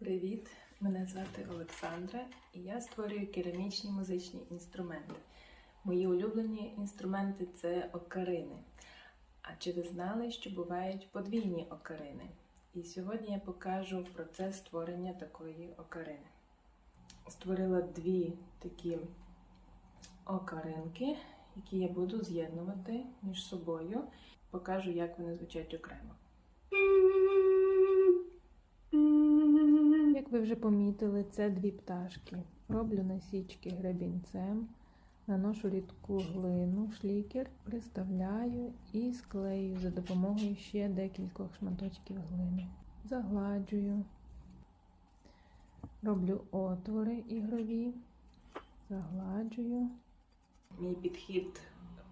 Привіт! Мене звати Олександра і я створюю керамічні музичні інструменти. Мої улюблені інструменти це окарини. А чи ви знали, що бувають подвійні окарини? І сьогодні я покажу процес створення такої окарини. Створила дві такі окаринки, які я буду з'єднувати між собою. Покажу, як вони звучать окремо. Ви вже помітили, це дві пташки. Роблю насічки гребінцем, наношу рідку глину, шлікер, приставляю і склею за допомогою ще декількох шматочків глини. Загладжую, роблю отвори ігрові, загладжую. Мій підхід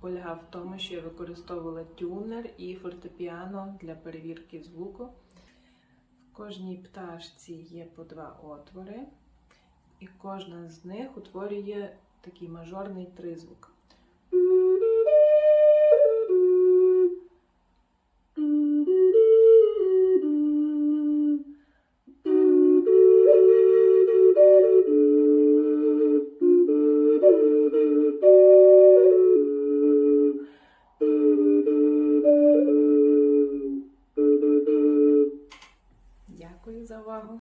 полягав в тому, що я використовувала тюнер і фортепіано для перевірки звуку. Кожній пташці є по два отвори, і кожна з них утворює такий мажорний тризвук.